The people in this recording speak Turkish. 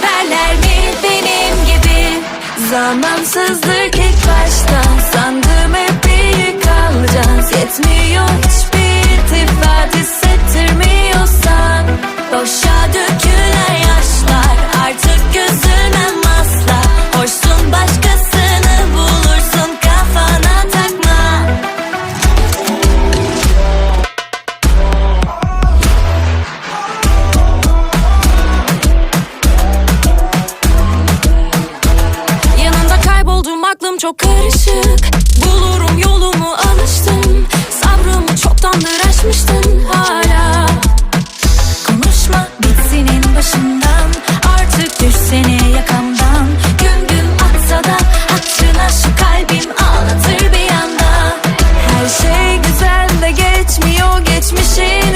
severler mi benim gibi? Zamansızlık ilk başta Sandım hep büyük kalacağız. Yetmiyor Aklım çok karışık. Bulurum yolumu alıştım. Sabrımı çoktandır aşmıştın hala. Konuşma bitsenin başından. Artık düşsene yakamdan. Güm güm atsa da Hatırına şu kalbim ağlatır bir yanda Her şey güzel de geçmiyor geçmişim.